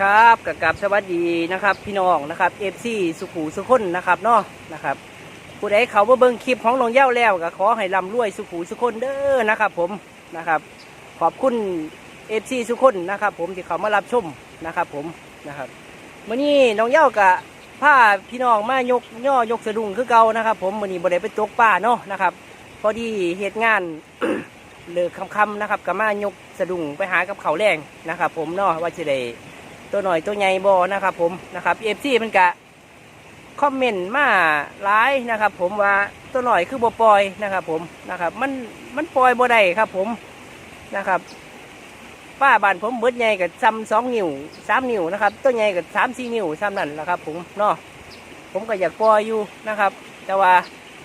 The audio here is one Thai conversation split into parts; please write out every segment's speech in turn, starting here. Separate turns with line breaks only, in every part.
ครับกับกับสวัสดีนะครับ พี่น้องนะครับเอฟซีสุขูสุคนนะครับเนาะนะครับผู้ใดเขาว่าเบิ่งคลิปของหลวงเย้าแล้วก็ขอให้ร่ำรวยสุขูสุคนเด้อนะครับ ผมนะครับ ขอบคุณเอฟซีสุคนนะครับ ผมที่เขามารับชมนะครับ ผมนะครับมื่อนี้น้องเย้ากับผ้าพี่น้องมายกย่อยกสะดุ้งคือเก่านะครับ ผมมื่อนี้บ่ได้ไปตกป่าเนาะนะครับ พอดีเหตุงานเลิกคำๆนะครับกับมายกสะดุ้งไปหากับเขาแรงนะครับ ผมเนาะว่าจะได้ ตัวหน่อยตัวใหญ่บอนะครับผมนะครับเอฟซีมันกะคอมเมนต์มาหลายนะครับ ผมว่าตัวหน่อยคือบ่ปล่อยนะครับผมนะครับมันมันปล่อยบ่ได้ครับผมนะครับป้าบ้านผมเบิดใหญ่กับซ้ำสองนิ้วสามนิ้วนะครับตัวใหญ่กับสามสี่นิ้วซ้ำนั่นแหละครับ ผมเนาะผมก็อยากปล่อยอยู่นะครับ แต่ว่า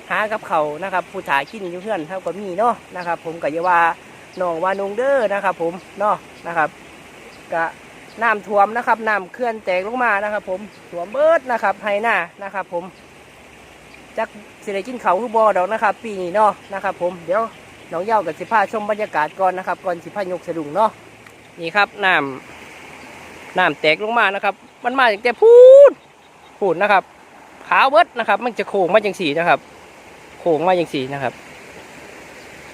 หากับเขานะครับ ผู้ถ่ายกินอยู่เพื่อนเท่ากับมีเนาะนะครับ ผมก็อย่าว่าน้องวานุงเด้อนะครับ ผมเนาะนะครับกะ น้ำท่วมนะครับน้ำเคลื่อนแตกลงมานะครับ ผมท่วมเบิดนะครับไฮหน้านะครับ ผมจักสิได้กินเขาคือบอดอกนะครับ ปีนี้เนาะนะครับ ผมเดี๋ยวน้องเย้ากับสิพาชมบรรยากาศก่อนนะครับ ก่อนสิพายกสะดุงเนาะนี่ครับน้ำน้ำแตกลงมานะครับ มันมาจากแต่พูดพูดนะครับขาวเบิดนะครับ มันจะโค้งมาจังสีนะครับ โค้งมาอย่างสีนะครับ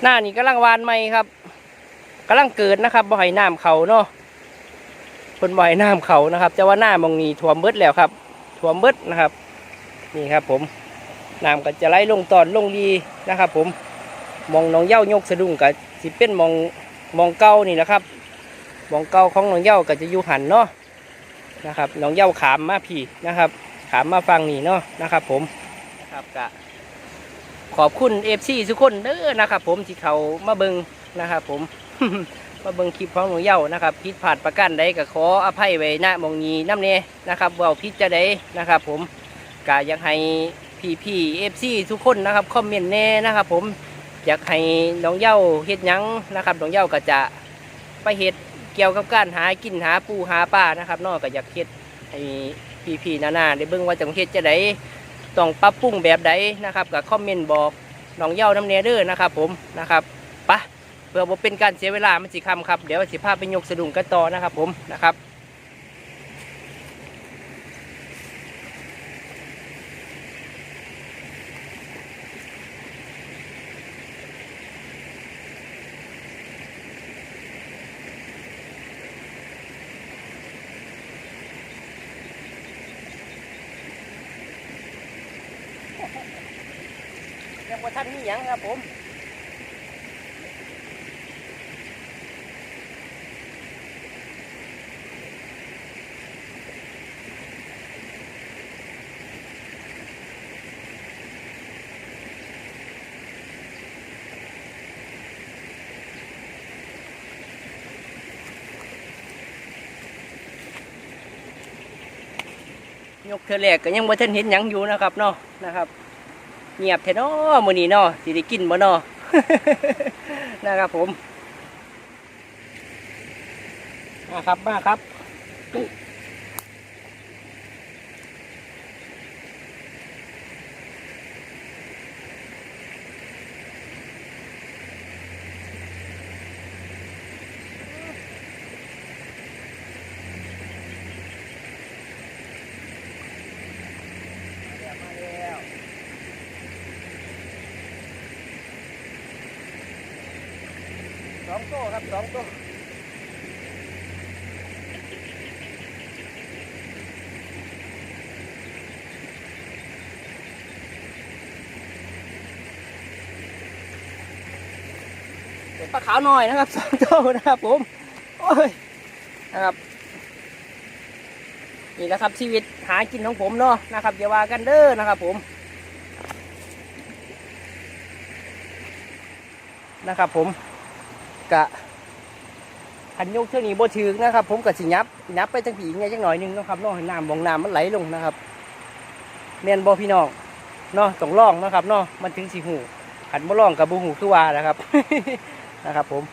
หน้านี่กำลังวานไม่ครับกำลังเกิดนะครับบ่อยน้ำเขาเนาะ คนบ่อยน้ำเขานะครับ แต่ว่าหน้ามองนี้ท่วมเบิดแล้วครับท่วมเบิดนะครับ นี่ครับผมน้ำก็จะไหลลงตอนลงดีนะครับ ผมมองหนองเย้ายกสะดุ้งกับสิเป็นมองมองเก้านี่นะครับมองเก้าของหนองเย้าก็จะอยู่หันเนาะนะครับหนองเย้าขามมาพี่นะครับ ขามมาฟังนี่เนาะนะครับ ผมนะครับกะขอบคุณเอฟซีทุกคนเด้อนะครับ ผมที่เขามาเบิงนะครับ ผม มาเบิงคลิปของหนูเย้านะครับผิดพลาดประการใดก็ขออภัยไว้ณหมองนี้น้ำเนนะครับเว่าพิดจะได้นะครับ ผมกะอยากให้พี่พี่เอฟซีทุกคนนะครับคอมเมนต์แน่นะครับ ผมอยากให้น้องเย้าเฮ็ดยังนะครับน้องเย้าก็จะไปเฮ็ดเกี่ยวกับการหากินหาปูหาปลานะครับนอกก็อยากเฮ็ดให้พี่พี่ๆนาได้เบิ่งว่าจังเฮ็ดจะได้ต้องปรับปรุงแบบใดนะครับกับคอมเมนต์บอกน้องเย้าน้ำเนเดอร์นะครับ ผมนะครับ เพื่อบ่เป็นการเสียเวลามันสิคำครับ เดี๋ยวสิพาพไปยกสะดุ้งกันต่อนะครับผมนะครับยังว่าท่านมีหยังครับผม ยกเธอแรกก็ยังว่าท่านเห็นหยังอยู่นะครับเนาะนะครับ เงียบแท้เนาะมื้อนี้เนาะสิได้กินบ่เนาะนะครับผมมาครับมาครับ สองโต้ครับสองต้เป็นปลาขาวหน่อยนะครับสองโต้นะครับผมโอ้ยนะครับนี่แหละครับชีวิตหากินของผมเนาะนะครับอย่าว่ากันเด้อนะครับผมนะครับผม กะขันยกเท่านี้บ่ถึงนะครับ ผมกับสิยับยับไปจังผีไงจังหน่อยนึงนะครับนาะให้น้ำบองน้ำมันไหลลงนะครับแม่นบ่พี่น้องเนาะต้องล่องนะครับเนาะมันถึงสิหูขันบ่ล่องกับบ่หูคือว่านะครับนะครับ ผม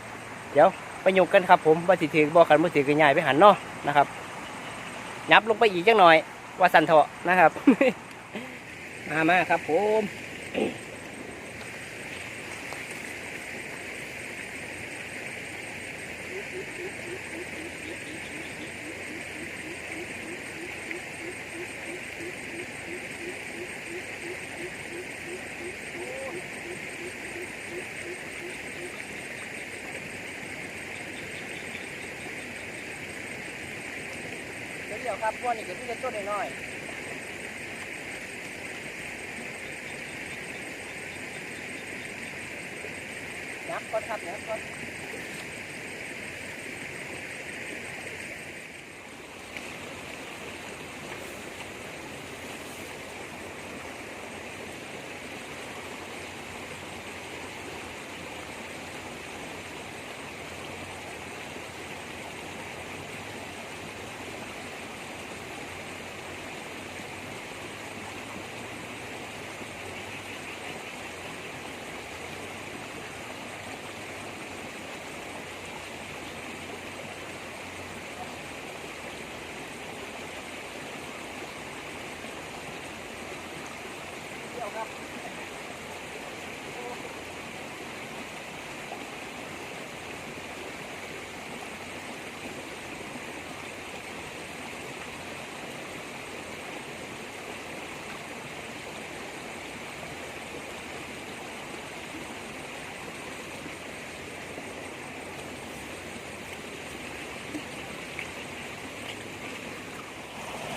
เดี๋ยวไปยกกันครับ ผมว่าสิถึงบ่ขันบ่ถึงก็ย้ายไปหันเนาะนะครับยับลงไปอีกจังหน่อย ว่าสันเถาะนะครับมามาครับ ผม เดียวครับพวกนี้ก็ที่จะต้นน้อยนับก็ทับนับก่อน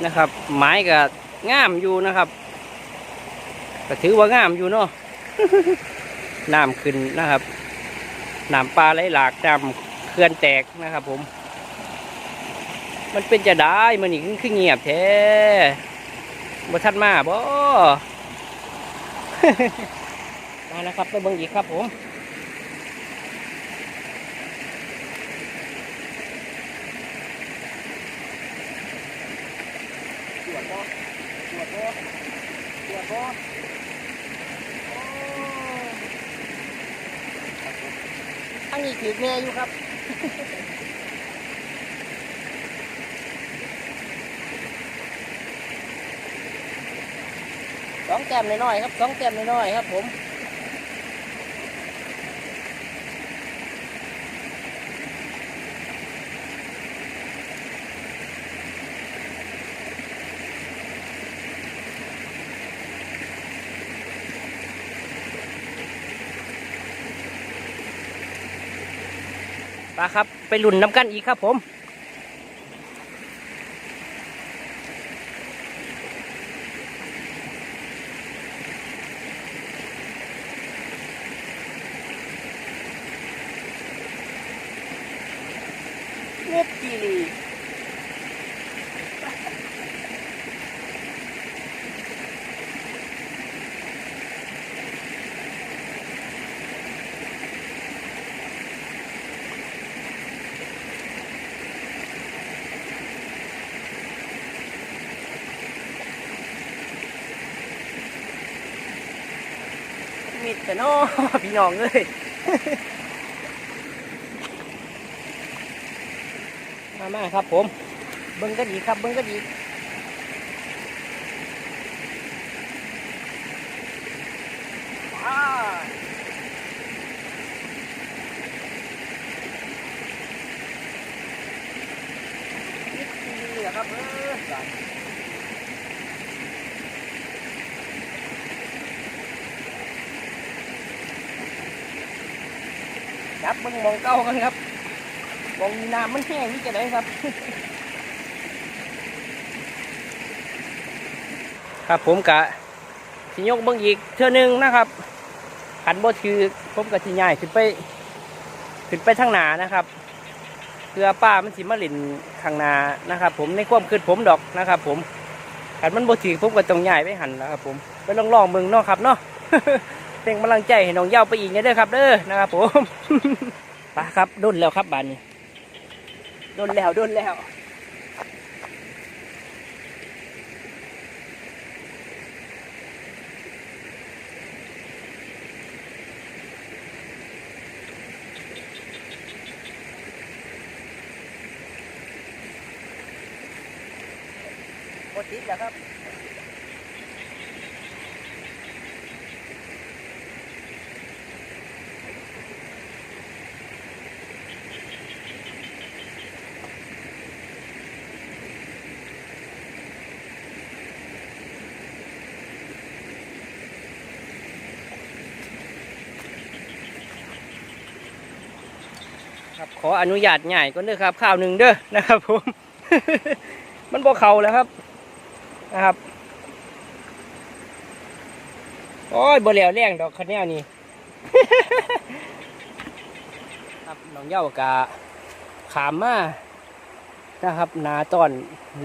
นะครับไม้ก็งามอยู่นะครับก็ถือว่างามอยู่เนาะน้ำขึ้นนะครับน้ำปลาไหลหลากน้ำเขื่อนแตกนะครับ ผม มันเป็นจะได้มันนี่คือเงียบแท้บ่ทันมาบ่มานะครับไปเบิ่งอีกครับผม ตรวจบ่ตรวจบ่ตรวจบ่โอ้อันนี้ถือแม่อยู่ครับสองแต้มน้อยๆครับสองแต้มน้อยๆครับผม ปลาครับ ไปหลุนน้ำกันอีกครับผม เม็ดจีรี มิดแต่นอพี่น้องเลยมามาครับผม เบิ้งก็ดีครับ เบิ้งก็ดีว้านิดดีเหรอครับเออ บเบิ้งมองเก้ากันครับมองน้ำมันแห้งนี่จะได้ครับ ครับผมกะสิยกเบิ้งอีกเท่านึงนะครับขันบ่ถือผมกะสิย่ายขึ้นไปขึ้นไปทางหนานะครับเพื่อป้ามันสิมาหลินข้างนานะครับ ผมในความคิดผมดอกนะครับ ผมขันมันบ่ถือผมก็ต้องย่ายไปหันนะครับ ผมไปลองลองเบิ่งเนาะครับเนาะ เป็นกำลังใจให้น้องเย้าไปอีกเนี่ยเด้อครับเด้อนะครับผมไปครับดุนแล้วครับบานนี้ดุนแล้วดุนแล้วหมดติดแล้วครับ ขออนุญาตใหญ่ก่อนเด้อครับข้าวหนึ่งเด้อนะครับผม มันบ่เข่าแล้วครับนะครับโอ้ยบ่เหลียวแรงดอกคันแนวนี้ครับน้องเย้ากะขามมานะครับ นาตอน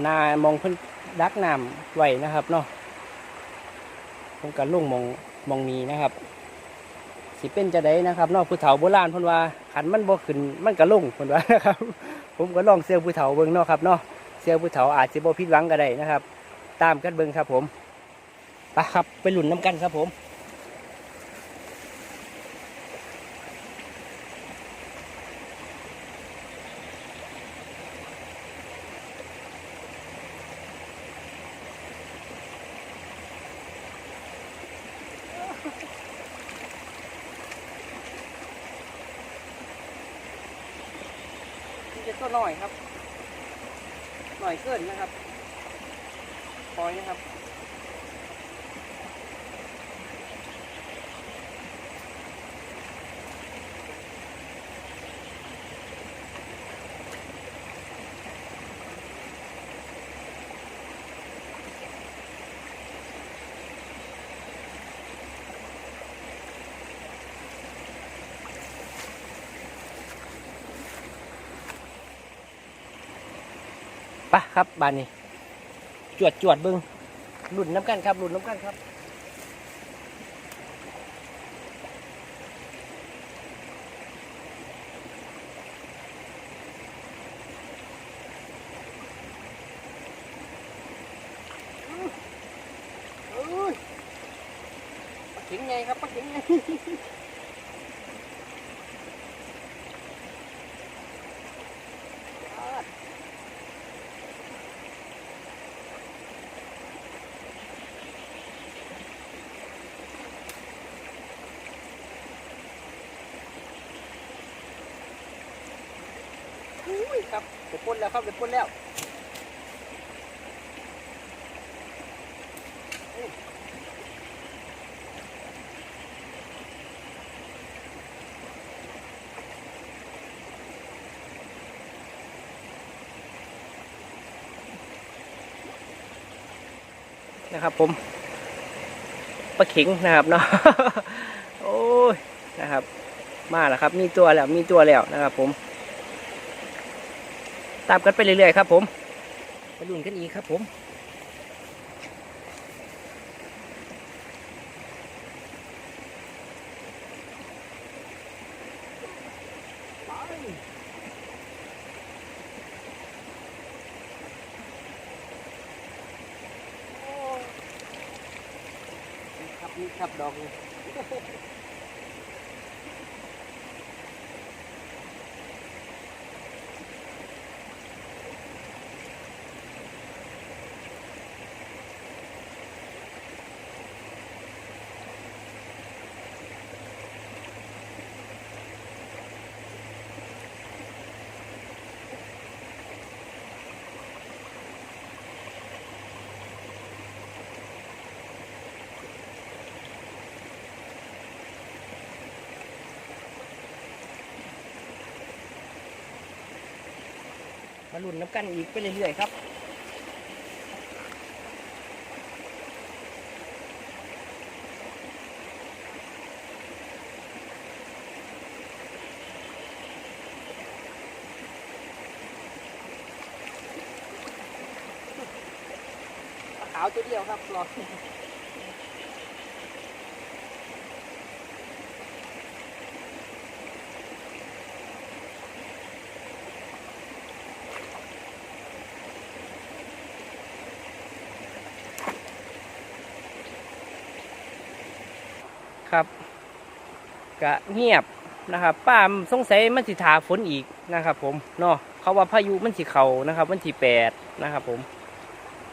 นามองเพิ่นดักน้ำไว้นะครับเนาะผมกันลุ่งมองมองนี้นะครับ สิเป็นจะได้นะครับนอกผู้เฒ่าโบราณพนว่าขันมันบ่ขึ้นมันก็ลงพนว่านะครับ ผมก็ลองเสื้อผู้เฒ่าเบิ้งนอกครับเนาะเสื้อผู้เฒ่าอาจจะบ่ผิดหวังก็ได้นะครับ ตามกันเบิ้งครับผมไปครับไปหลุนน้ำกันครับผม นี่จะตัวหน่อยครับ หน่อย เกิลนะครับคอยนะครับ ครับบานนี้ จวดจวดเบิ้งหลุนน้ำกันครับหลุนน้ำกันครับโอ้ยปลาเข็งไงครับปลาเข็งไง อุ้ย ครับเดี๋ยวพ่นแล้วครับเดี๋ยวพ่นแล้วนะครับผมปลาเข็งนะครับเนาะโอ้ยนะครับ มาแล้วครับ มีตัวแล้วมีตัวแล้วนะครับผม ตามกันไปเรื่อยๆครับผมไปลุ้นกันอีกครับผมนี่ครับนี่ครับดอก มาลุ้นน้ำกันอีกไปเรื่อยๆครับขาวตัวเดียวครับรอ ครับกะเงียบนะครับป้าสงสัยมันสิถาฝนอีกนะครับ ผมเนาะเขาว่าพายุมันสิเขานะครับ วันที่แปดนะครับ ผม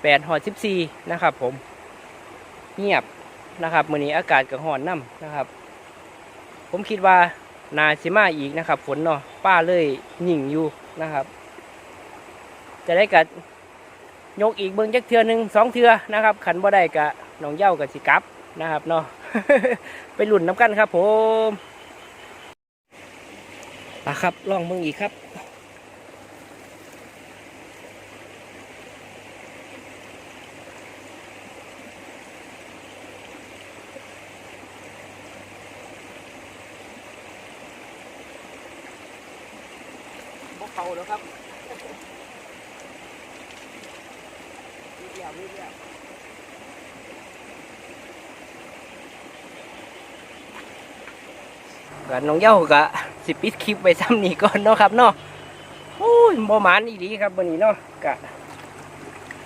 แปดหอดสิบสี่นะครับ ผม เงียบนะครับมื้อนี้อากาศก็ร้อนน้ำนะครับ ผมคิดว่านาสิมาอีกนะครับ ฝนเนาะป้าเลยหยิ่งอยู่นะครับ จะได้กัดยกอีกเบิ้งจักเทือหนึ่งสองเทือนะครับ ขันบ่ได้กะน้องเย้ากับสิกับนะครับเนาะ ไปหลุ่นน้ำกันครับผมปะครับลองมึงอีกครับ บกเขาแล้วครับเดียวเดียว กันน้องเย้ากะสิปิดคลิปไว้ซ้ำนี้ก่อนเนาะครับเนาะโอ้ยบ่หมานอีหลีครับวันนี้เนาะกะ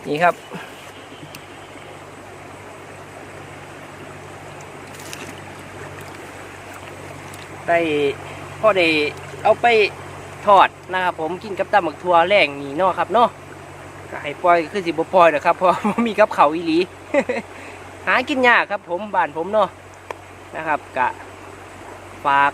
นี่ครับได้พ่อได้เอาไปทอดนะครับผมกินกับตำหมึกทัวแรงนี่เนาะครับเนาะก็ให้ปล่อยคือสิบปล่อยนะครับเพราะมีกับเขาอีหลี หากินยากครับผมบ้านผมเนาะนะครับกะ ฝาก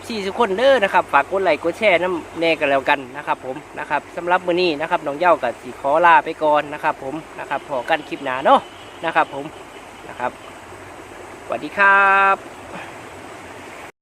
FC ทุกคนเด้อนะครับฝากกดไลค์กดแชร์น้ำแน่กันแล้วกันนะครับผมนะครับสำหรับมื้อนี้นะครับน้องเย้ากับสีขอลาไปก่อนนะครับผมนะครับพอกันคลิปหนาเนาะนะครับผมนะครับสวัสดีครับ